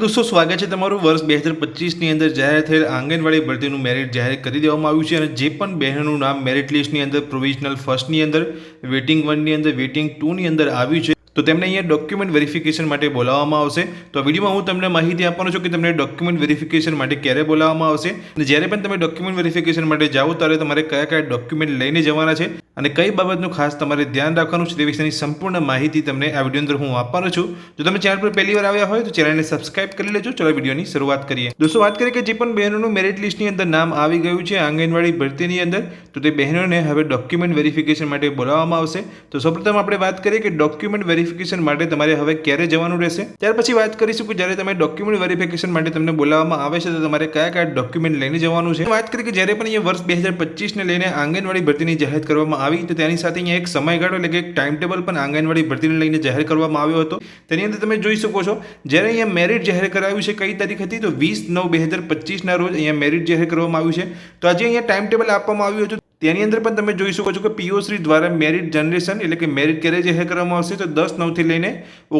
દોસ્તો, સ્વાગત છે તમારું વર્ષ બે હજાર પચીસની અંદર. જાહેર થયેલ આંગણવાડી ભરતીનું મેરિટ જાહેર કરી દેવામાં આવ્યું છે અને જે પણ બહેનોનું નામ મેરિટ લિસ્ટની અંદર પ્રોવિઝનલ ફર્સ્ટની અંદર વેટિંગ વનની અંદર વેટિંગ ટુની અંદર આવ્યું છે. તો તેમને અહીંયા ડોક્યુમેન્ટ વેરિફિકેશન માટે બોલાવવામાં આવશે. તો આ વિડીયોમાં હું તમને માહિતી આપવાનો છું કે તમને ડોક્યુમેન્ટ વેરિફિકેશન માટે ક્યારે બોલાવવામાં આવશે. અને જ્યારે પણ તમે ડોક્યુમેન્ટ વેરિફિકેશન માટે જાઓ, ત્યારે તમારે કયા કયા ડોક્યુમેન્ટ લઈને જવાના છે અને કઈ બાબતનું ખાસ તમારે ધ્યાન રાખવાનું છે તે વિશેની સંપૂર્ણ માહિતી તમને આ વીડિયો અંદર હું આપવાનો છું. જો તમે ચેનલ પર પહેલી વાર આવ્યા હોય, તો ચેનલને સબસ્ક્રાઇબ કરી લેજો. ચલો વિડીયોની શરૂઆત કરીએ. દોસ્તો, વાત કરીએ કે જે પણ બહેનોનું મેરિટ લિસ્ટની અંદર નામ આવી ગયું છે આંગણવાડી ભરતીની અંદર, તો તે બહેનોને હવે ડોક્યુમેન્ટ વેરિફિકેશન માટે બોલાવવામાં આવશે. તો સૌપ્રથમ આપણે વાત કરીએ કે ડોક્યુમેન્ટ વેરિફિકેશન માટે તમારે હવે ક્યારે જવાનું રહેશે? ત્યાર પછી વાત કરીશું કે જ્યારે તમે ડોક્યુમેન્ટ વેરિફિકેશન માટે તમને બોલાવવામાં આવે છે, તો તમારે કયા કયા ડોક્યુમેન્ટ લઈને જવાનું છે? વાત કરી કે જ્યારે પણ અહીંયા વર્ષ બે હજાર પચીસને લઈને આંગણવાડી ભરતીની જાહેર કરવામાં આવી, તો તેની સાથે અહીંયા એક સમયગાળો એટલે કે એક ટાઈમ ટેબલ પણ આંગણવાડી ભરતીને લઈને જાહેર કરવામાં આવ્યો હતો. તેની અંદર તમે જોઈ શકો છો, જ્યારે અહીંયા મેરિટ જાહેર કરાવ્યું છે કઈ તારીખ હતી, તો વીસ નવ બે હજાર પચીસના રોજ અહીંયા મેરિટ જાહેર કરવામાં આવ્યું છે. તો આજે અહીંયા ટાઈમ ટેબલ આપવામાં આવ્યું હતું. તેની અંદર પણ તમે જોઈ શકો છો કે પીઓશ્રી દ્વારા મેરિટ જનરેશન એટલે કે મેરિટ ક્યારે જાહેર કરવામાં આવશે તો દસ નવથી લઈને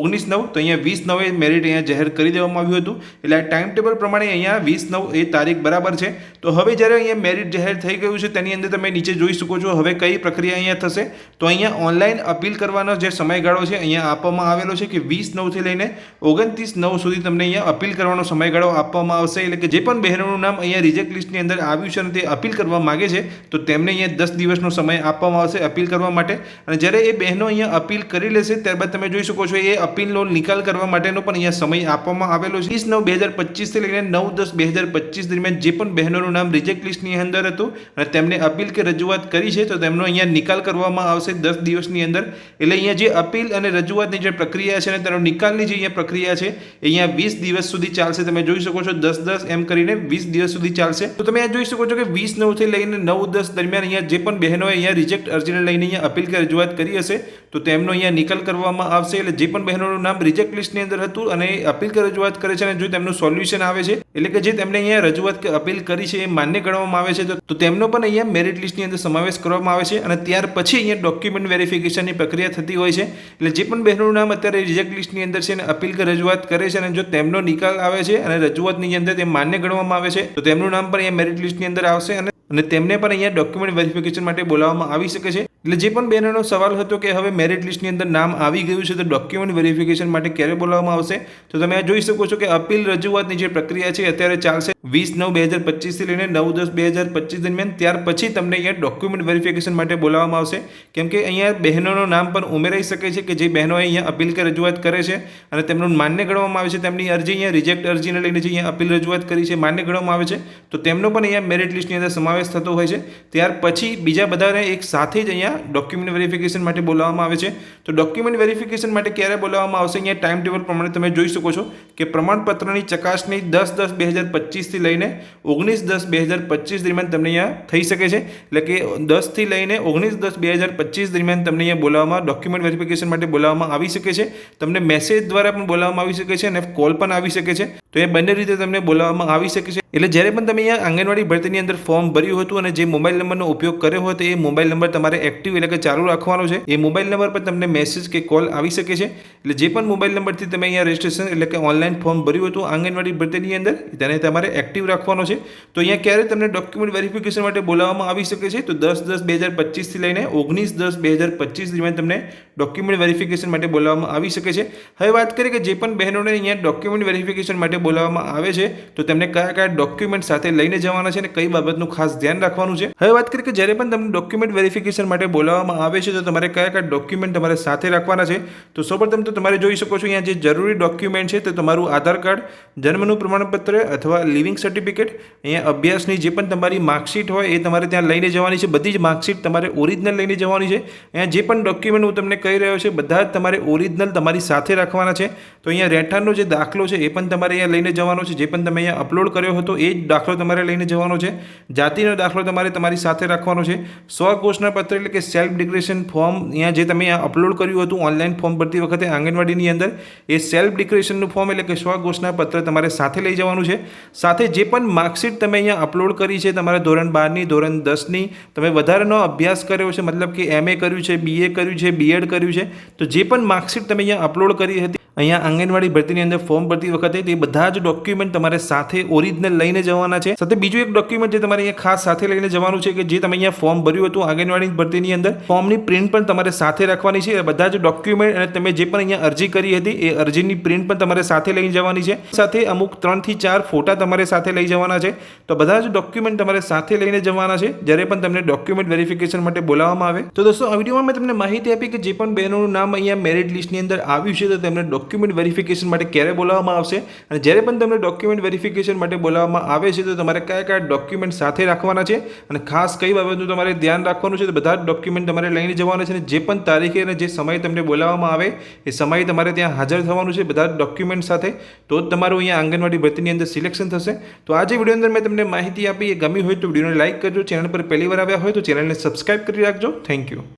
ઓગણીસ નવ તો અહીંયા વીસ નવે મેરિટ અહીંયા જાહેર કરી દેવામાં આવ્યું હતું. એટલે આ ટાઈમ ટેબલ પ્રમાણે અહીંયા વીસ નવ એ તારીખ બરાબર છે. તો હવે જ્યારે અહીંયા મેરિટ જાહેર થઈ ગયું છે તેની અંદર તમે નીચે જોઈ શકો છો હવે કઈ પ્રક્રિયા અહીંયા થશે. તો અહીંયા ઓનલાઈન અપીલ કરવાનો જે સમયગાળો છે અહીંયા આપવામાં આવેલો છે કે વીસ નવથી લઈને ઓગણત્રીસ નવ સુધી તમને અહીંયા અપીલ કરવાનો સમયગાળો આપવામાં આવશે. એટલે કે જે પણ બહેનોનું નામ અહીંયા રિજેક્ટ લિસ્ટની અંદર આવ્યું છે અને તે અપીલ કરવા માગે છે, તો તેમને અહીંયા દસ દિવસનો સમય આપવામાં આવશે અપીલ કરવા માટે. અને જ્યારે એ બહેનો અહીંયા અપીલ કરી લેશે, ત્યારબાદ તમે જોઈ શકો છો એ અપીલનો નિકાલ કરવા માટેનો પણ અહીંયા સમય આપવામાં આવેલો છે. વીસ નવ બે હજાર પચીસથી લઈને નવ દસ બે હજાર પચીસ દરમિયાન જે પણ બહેનોનું નામ રિજેક્ટ લિસ્ટની અંદર હતું અને તેમને અપીલ કે રજૂઆત કરી છે, તો તેમનો અહીંયા નિકાલ કરવામાં આવશે દસ દિવસની અંદર. એટલે અહીંયા જે અપીલ અને રજૂઆતની જે પ્રક્રિયા છે અને તેનો નિકાલની જે અહીંયા પ્રક્રિયા છે અહીંયા વીસ દિવસ સુધી ચાલશે. તમે જોઈ શકો છો દસ દસ એમ કરીને વીસ દિવસ સુધી ચાલશે. તો તમે આ જોઈ શકો છો કે વીસ નવથી લઈને નવ દસ દરમિયાન અહીંયા જે પણ બહેનોએ અહીંયા રિજેક્ટ અરજીને લઈને અહીંયા અપીલ કે રજૂઆત કરી હશે, તો તેમનો અહીંયા નિકાલ કરવામાં આવશે. એટલે જે પણ બહેનોનું નામ રિજેક્ટ લિસ્ટની અંદર હતું અને અપીલ કે રજૂઆત કરે છે અને જો તેમનું સોલ્યુશન આવે છે, એટલે કે જે તેમણે અહીંયા રજૂઆત કે અપીલ કરી છે એ માન્ય ગણવામાં આવે છે, તો તેમનો પણ અહીંયા મેરિટ લિસ્ટની અંદર સમાવેશ કરવામાં આવે છે અને ત્યાર પછી અહીંયા ડોક્યુમેન્ટ વેરિફિકેશનની પ્રક્રિયા થતી હોય છે. એટલે જે પણ બહેનોનું નામ અત્યારે રિજેક્ટ લિસ્ટની અંદર છે અને અપીલ કે રજૂઆત કરે છે અને જો તેમનો નિકાલ આવે છે અને રજૂઆતની અંદર તે માન્ય ગણવામાં આવે છે, તો તેમનું નામ પણ અહીંયા મેરિટ લિસ્ટની અંદર આવશે અને અને તેમને પણ અહીંયા ડોક્યુમેન્ટ વેરિફિકેશન માટે બોલાવવામાં આવી શકે છે. એટલે જે પણ બહેનોનો સવાલ હતો કે હવે મેરિટ લિસ્ટની અંદર નામ આવી ગયું છે, તો ડોક્યુમેન્ટ વેરિફિકેશન માટે ક્યારે બોલાવવામાં આવશે? તો તમે આ જોઈ શકો છો કે અપીલ રજૂઆતની જે પ્રક્રિયા છે, અત્યારે ચાલશે વીસ નવ બે હજાર પચીસથી લઈને નવ દસ બે હજાર પચીસ દરમિયાન. ત્યાર પછી તમને અહીંયા ડોક્યુમેન્ટ વેરિફિકેશન માટે બોલાવવામાં આવશે. કેમ કે અહીંયા બહેનોનું નામ પણ ઉમેરાઈ શકે છે કે જે બહેનો અહીંયા અપીલ કે રજૂઆત કરે છે અને તેમનું માન્ય ગણવામાં આવે છે. તેમની અરજી અહીંયા રિજેક્ટ અરજીને લઈને જે અહીંયા અપીલ રજૂઆત કરી છે, માન્ય ગણવામાં આવે છે. તો તેમનો પણ અહીંયા મેરિટ લિસ્ટની અંદર સમાવેશ થતો હોય છે. ત્યાર પછી બીજા બધાને એક સાથે જ અહીંયા ડોક્યુમેન્ટ વેરિફિકેશન માટે બોલાવવામાં આવે છે. તો ડોક્યુમેન્ટ વેરિફિકેશન માટે ક્યારે બોલાવવામાં આવશે? અહીંયા ટાઈમ ટેબલ પ્રમાણે તમે જોઈ શકો છો કે પ્રમાણપત્રની ચકાસણી દસ દસ બે હજાર પચીસથી લઈને ઓગણીસ દસ બે હજાર પચીસ દરમિયાન તમને અહીંયા થઈ શકે છે. એટલે કે દસથી લઈને ઓગણીસ દસ બે હજાર પચીસ દરમિયાન તમને અહીંયા બોલાવવામાં ડોક્યુમેન્ટ વેરિફિકેશન માટે બોલાવવામાં આવી શકે છે. તમને મેસેજ દ્વારા પણ બોલાવવામાં આવી શકે છે અને કોલ પણ આવી શકે છે. તો એ બંને રીતે તમને બોલાવવામાં આવી શકે છે. એટલે જ્યારે પણ તમે અહીંયા આંગણવાડી ભરતીની અંદર ફોર્મ ભર્યું હતું અને જે મોબાઈલ નંબરનો ઉપયોગ કર્યો હોય તો એ મોબાઈલ નંબર તમારે એક્ટિવ એટલે કે ચાલુ રાખવાનો છે. એ મોબાઈલ નંબર પર તમને મેસેજ કે કોલ આવી શકે છે. એટલે જે પણ મોબાઈલ નંબરથી તમે અહીંયા રજિસ્ટ્રેશન એટલે કે ઓનલાઈન ફોર્મ ભર્યું હતું આંગણવાડી ભરતીની અંદર, તેને તમારે એક્ટિવ રાખવાનો છે. તો અહીંયા ક્યારે તમને ડોક્યુમેન્ટ વેરિફિકેશન માટે બોલાવવામાં આવી શકે છે? તો દસ દસ બે હજાર પચીસથી લઈને ઓગણીસ દસ બે હજાર પચીસ દરમિયાન તમને ડોક્યુમેન્ટ વેરિફિકેશન માટે બોલાવવામાં આવી શકે છે. હવે વાત કરીએ કે જે પણ બહેનોને અહીંયા ડોક્યુમેન્ટ વેરિફિકેશન માટે બોલાવવામાં આવે છે, તો તેમને કયા કયા ડોક્યુમેન્ટ સાથે લઈને જવાના છે અને કઈ બાબતનું ખાસ ધ્યાન રાખવાનું છે. હવે વાત કરીએ કે જ્યારે પણ તમને ડોક્યુમેન્ટ વેરિફિકેશન માટે બોલાવવામાં આવે છે, તો તમારે કયા કયા ડોક્યુમેન્ટ તમારે સાથે રાખવાના છે? તો સૌપ્રથમ તો તમારે જોઈ શકો છો અહીંયા જે જરૂરી ડોક્યુમેન્ટ છે, તે તમારું આધાર કાર્ડ, જન્મનું પ્રમાણપત્ર અથવા લિવિંગ સર્ટિફિકેટ અહીંયા અભ્યાસની જે પણ તમારી માર્કશીટ હોય એ તમારે ત્યાં લઈને જવાની છે. બધી જ માર્કશીટ તમારે ઓરિજિનલ લઈને જવાની છે. અહીંયા જે પણ ડોક્યુમેન્ટ હું તમને કહી રહ્યો છે, બધા જ તમારે ઓરિજિનલ તમારી સાથે રાખવાના છે. તો અહીંયા રહેઠાણનો જે દાખલો છે, એ પણ તમારે અહીંયા લઈને જવાનો છે. જે પણ તમે અહીંયા અપલોડ કર્યો હતો, એ જ દાખલો તમારે લઈને જવાનો છે. જાતિનો દાખલો તમારે તમારી સાથે રાખવાનો છે. સ્વઘોષણા પત્ર એટલે કે સેલ્ફ ડિક્લેરેશન ફોર્મ અહીંયા જે તમે અપલોડ કર્યું હતું ઓનલાઈન ફોર્મ ભરતી વખતે આંગણવાડીની અંદર, એ સેલ્ફ ડિક્લેરેશનનું ફોર્મ એટલે કે સ્વઘોષણા પત્ર તમારે સાથે લઈ જવાનું છે. સાથે જે પણ માર્કશીટ તમે અહીંયા અપલોડ કરી છે, તમારા ધોરણ બારની, ધોરણ દસની, તમે વધારાનો અભ્યાસ કર્યો છે, મતલબ કે એમએ કર્યું છે બીએ કર્યું છે બીએડ કર્યું છે. તો જે પણ માર્કશીટ તમે અહીંયા અપલોડ કરી હતી અહીંયા આંગણવાડી ભરતીની અંદર ફોર્મ ભરતી વખતે તે બધા જ ડોક્યુમેન્ટ તમારે સાથે ઓરિજિનલ લઈને જવાના છે. સાથે બીજું એક ડોક્યુમેન્ટ જે તમારે અહીંયા ખાસ સાથે લઈને જવાનું છે કે જે તમે અહીંયા ફોર્મ ભર્યું હતું આંગણવાડી ભરતીની અંદર ફોર્મની પ્રિન્ટ પણ તમારે સાથે રાખવાની છે. બધા જ ડોક્યુમેન્ટ અને તમે જે પણ અહીંયા અરજી કરી હતી, એ અરજીની પ્રિન્ટ પણ તમારે સાથે લઈને જવાની છે. સાથે અમુક ત્રણથી ચાર ફોટા તમારે સાથે લઈ જવાના છે. તો બધા જ ડોક્યુમેન્ટ તમારે સાથે લઈને જવાના છે. જ્યારે પણ તમને ડોક્યુમેન્ટ વેરિફિકેશન માટે બોલાવવામાં આવે. તો દોસ્તો, આ વિડીયોમાં મેં તમને માહિતી આપી કે જે પણ બહેનોનું નામ અહીંયા મેરિટ લિસ્ટની અંદર આવ્યું છે, તો તેમને ડોક્યુમેન્ટ વેરિફિકેશન માટે ક્યારે બોલાવવામાં આવશે? અને જ્યારે પણ તમને ડોક્યુમેન્ટ વેરિફિકેશન માટે બોલાવવામાં આવે છે, તો તમારે કયા કયા ડોક્યુમેન્ટ સાથે રાખવાના છે? અને ખાસ કઈ બાબતનું તમારે ધ્યાન રાખવાનું છે? તો બધા જ ડોક્યુમેન્ટ તમારે લઈને જવાના છે અને જે પણ તારીખે અને જે સમયે તમને બોલાવવામાં આવે, એ સમયે તમારે ત્યાં હાજર થવાનું છે બધા જ ડોક્યુમેન્ટ સાથે. તો જ તમારું અહીંયા આંગણવાડી ભરતીની અંદર સિલેક્શન થશે. તો આજે વીડિયો અંદર મેં તમને માહિતી આપી. એ ગમી હોય તો વિડીયોને લાઇક કરજો. ચેનલ પર પહેલી વાર આવ્યા હોય તો ચેનલને સબસ્ક્રાઇબ કરી રાખજો. Thank you